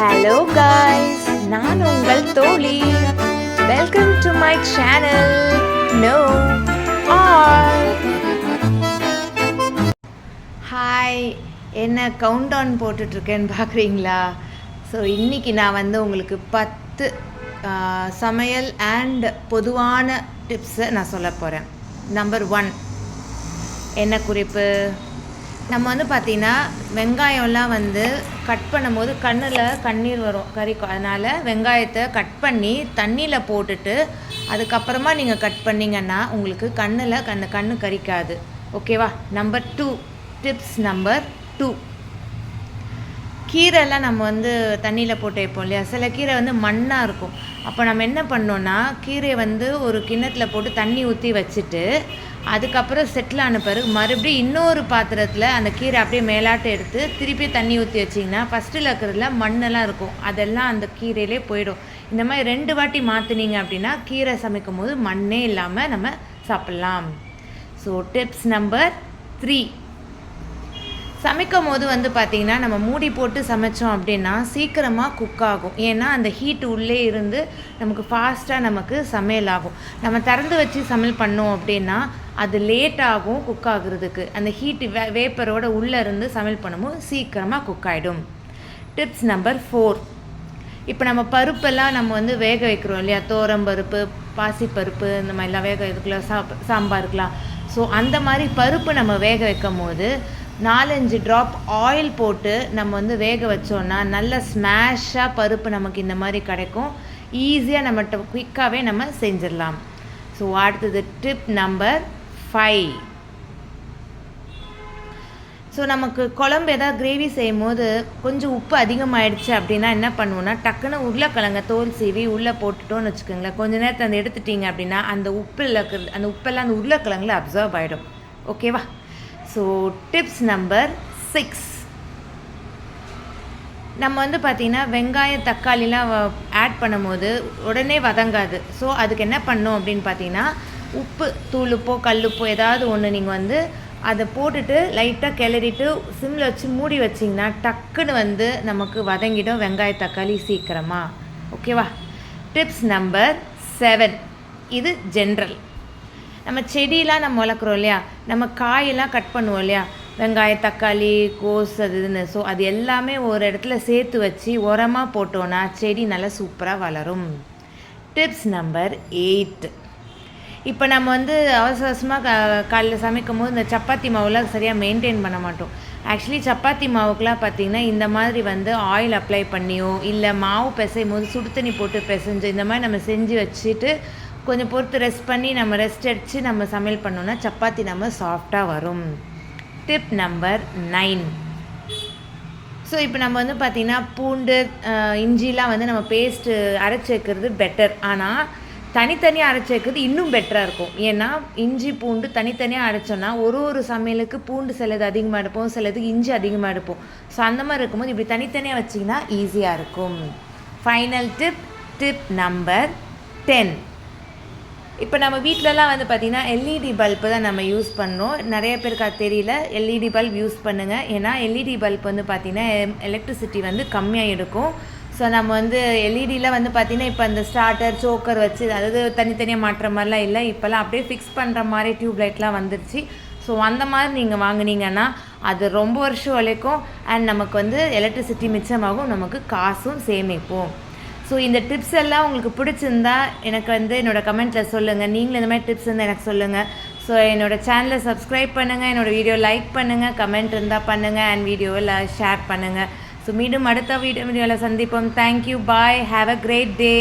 Hello guys நான் உங்கள் தோழி. Welcome to my channel no all hi என்ன கவுண்ட் டவுன் போட்டுட்ருக்கேன்னு பார்க்குறீங்களா ஸோ இன்றைக்கி நான் வந்து உங்களுக்கு பத்து சமையல் அண்ட் பொதுவான டிப்ஸை நான் சொல்ல போகிறேன் நம்பர் ஒன் என்ன குறிப்பு? நம்ம வந்து பார்த்திங்கன்னா வெங்காயம்லாம் வந்து கட் பண்ணும்போது கண்ணில் கண்ணீர் வரும் கறிக்கும் அதனால் வெங்காயத்தை கட் பண்ணி தண்ணியில் போட்டுட்டு அதுக்கப்புறமா நீங்கள் கட் பண்ணிங்கன்னா உங்களுக்கு கண்ணில் கண் கண்ணு கறிக்காது ஓகேவா number two tips number two கீரைலாம் நம்ம வந்து தண்ணியில் போட்டு வைப்போம் இல்லையா? சில கீரை வந்து மண்ணாக இருக்கும். அப்போ நம்ம என்ன பண்ணோன்னா கீரையை வந்து ஒரு கிண்ணத்தில் போட்டு தண்ணி ஊற்றி வச்சுட்டு அதுக்கப்புறம் செட்டில் ஆன பிறகு மறுபடியும் இன்னொரு பாத்திரத்தில் அந்த கீரை அப்படியே மேலாட்டு எடுத்து திருப்பி தண்ணி ஊற்றி வச்சிங்கன்னா ஃபஸ்ட்டில் இருக்கிறதுல மண்ணெல்லாம் இருக்கும். அதெல்லாம் அந்த கீரையிலே போயிடும். இந்த மாதிரி ரெண்டு வாட்டி மாற்றினீங்க அப்படின்னா கீரை சமைக்கும் போது மண்ணே இல்லாமல் நம்ம சாப்பிட்லாம். ஸோ டிப்ஸ் நம்பர் த்ரீ சமைக்கும் போது வந்து பார்த்திங்கன்னா நம்ம மூடி போட்டு சமைச்சோம் அப்படின்னா சீக்கிரமாக குக் ஆகும். ஏன்னா அந்த ஹீட் உள்ளே இருந்து நமக்கு ஃபாஸ்ட்டாக நமக்கு சமையல் ஆகும். நம்ம திறந்து வச்சு சமையல் பண்ணோம் அப்படின்னா அது லேட் ஆகும் குக் ஆகுறதுக்கு. அந்த ஹீட் வே வேப்பரோட உள்ளே இருந்து சமையல் பண்ணும்போது சீக்கிரமாக குக் ஆகிடும் டிப்ஸ் நம்பர் ஃபோர் இப்போ நம்ம பருப்பெல்லாம் நம்ம வந்து வேக வைக்கிறோம் இல்லையா? தோரம் பருப்பு பாசிப்பருப்பு இந்த மாதிரிலாம் வேக வைக்கலாம் சாப் சாம்பாருக்கலாம். ஸோ அந்த மாதிரி பருப்பு நம்ம வேக வைக்கும் போது நாலஞ்சு ட்ராப் ஆயில் போட்டு நம்ம வந்து வேக வச்சோன்னா நல்ல ஸ்மாஷாக பருப்பு நமக்கு இந்த மாதிரி கிடைக்கும். ஈஸியாக நம்மகிட்ட குயிக்காகவே நம்ம செஞ்சிடலாம். ஸோ அடுத்தது டிப் நம்பர் ஃபைவ் ஸோ நமக்கு குழம்பு எதாவது கிரேவி செய்யும் போது கொஞ்சம் உப்பு அதிகமாகிடுச்சு அப்படின்னா என்ன பண்ணுவோன்னா டக்குன்னு உருளைக்கிழங்க தோல் சீவி உள்ளே போட்டுட்டோன்னு வச்சுக்கோங்களேன். கொஞ்ச நேரத்தை அந்த எடுத்துட்டீங்க அப்படின்னா அந்த உப்பில் இருக்கிறது அந்த உப்பெல்லாம் அந்த உருளைக்கிழங்குல அப்சர்வ் ஆகிடும் ஓகேவா ஸோ டிப்ஸ் நம்பர் சிக்ஸ் நம்ம வந்து பார்த்திங்கன்னா வெங்காயம் தக்காளிலாம் ஆட் பண்ணும்போது உடனே வதங்காது. ஸோ அதுக்கு என்ன பண்ணோம் அப்படின்னு பார்த்தீங்கன்னா உப்பு தூளுப்போ கல்லுப்போ ஏதாவது ஒன்று நீங்கள் வந்து அதை போட்டுட்டு லைட்டாக கிளறிட்டு சிம்மில் வச்சு மூடி வச்சிங்கன்னா டக்குன்னு வந்து நமக்கு வதங்கிடும் வெங்காய தக்காளி சீக்கிரமாக ஓகேவா டிப்ஸ் நம்பர் செவன் இது ஜென்ரல் நம்ம செடியெலாம் நம்ம வளர்க்குறோம் இல்லையா? நம்ம காயெல்லாம் கட் பண்ணுவோம் இல்லையா? வெங்காயம் தக்காளி கோஸ் அது இதுன்னு. ஸோ அது எல்லாமே ஒரு இடத்துல சேர்த்து வச்சு உரமாக போட்டோன்னா செடி நல்லா சூப்பராக வளரும். டிப்ஸ் நம்பர் எயிட் இப்போ நம்ம வந்து அவசர அவசரமாக க காலைல சமைக்கும் போது இந்த சப்பாத்தி மாவுலாம் சரியாக மெயின்டைன் பண்ண மாட்டோம். ஆக்சுவலி சப்பாத்தி மாவுக்கெலாம் பார்த்திங்கன்னா இந்த மாதிரி வந்து ஆயில் அப்ளை பண்ணியோ இல்லை மாவு பிசையும் போது சுடு தண்ணி போட்டு பிசைஞ்சு இந்த மாதிரி நம்ம செஞ்சு வச்சுட்டு கொஞ்சம் பொறுத்து ரெஸ்ட் பண்ணி நம்ம ரெஸ்ட் அடித்து நம்ம சமையல் பண்ணோன்னா சப்பாத்தி நம்ம சாஃப்டாக வரும். டிப் நம்பர் நைன் ஸோ இப்போ நம்ம வந்து பார்த்திங்கன்னா பூண்டு இஞ்சிலாம் வந்து நம்ம பேஸ்ட்டு அரைச்சி வைக்கிறது பெட்டர் ஆனால் தனித்தனியாக அரைச்சி வைக்கிறது இன்னும் பெட்டராக இருக்கும். ஏன்னா இஞ்சி பூண்டு தனித்தனியாக அரைச்சோன்னா ஒரு ஒரு சமையலுக்கு பூண்டு சிலது அதிகமாக எடுப்போம் சிலது இஞ்சி அதிகமாக எடுப்போம். ஸோ அந்த மாதிரி இருக்கும்போது இப்படி தனித்தனியாக வச்சிங்கன்னா ஈஸியாக இருக்கும். Final tip tip number ten இப்போ நம்ம வீட்டிலலாம் வந்து பார்த்திங்கன்னா எல்இடி பல்பு தான் நம்ம யூஸ் பண்ணுறோம் நிறைய பேருக்கு அது தெரியல. எல்இடி பல்ப் யூஸ் பண்ணுங்கள் ஏன்னா எல்இடி பல்ப் வந்து பார்த்திங்கன்னா எலக்ட்ரிசிட்டி வந்து கம்மியாக எடுக்கும். ஸோ நம்ம வந்து எல்இடியில் வந்து பார்த்திங்கன்னா இப்போ அந்த ஸ்டார்டர் சோக்கர் வச்சு அதாவது தனித்தனியாக மாட்டுற மாதிரிலாம் இல்லை. இப்போல்லாம் அப்படியே ஃபிக்ஸ் பண்ணுற மாதிரி டியூப் லைட்லாம் வந்துருச்சு. ஸோ அந்த மாதிரி நீங்கள் வாங்குனீங்கன்னா அது ரொம்ப வருஷம் வரைக்கும் அண்ட் நமக்கு வந்து எலக்ட்ரிசிட்டி மிச்சமாகும் நமக்கு காசும் சேமிப்போம். ஸோ இந்த டிப்ஸ் எல்லாம் உங்களுக்கு பிடிச்சிருந்தா எனக்கு வந்து என்னோடய கமெண்ட்டில் சொல்லுங்கள் நீங்களும் இந்த மாதிரி டிப்ஸ் இருந்தால் எனக்கு சொல்லுங்கள் ஸோ என்னோட சேனலை சப்ஸ்கிரைப் பண்ணுங்கள் என்னோடய வீடியோ லைக் பண்ணுங்கள் கமெண்ட் இருந்தால் பண்ணுங்கள் அண்ட் வீடியோவில் ஷேர் பண்ணுங்கள் ஸோ மீண்டும் அடுத்த வீடியோ வீடியோவில் சந்திப்போம். Thank you bye have a great day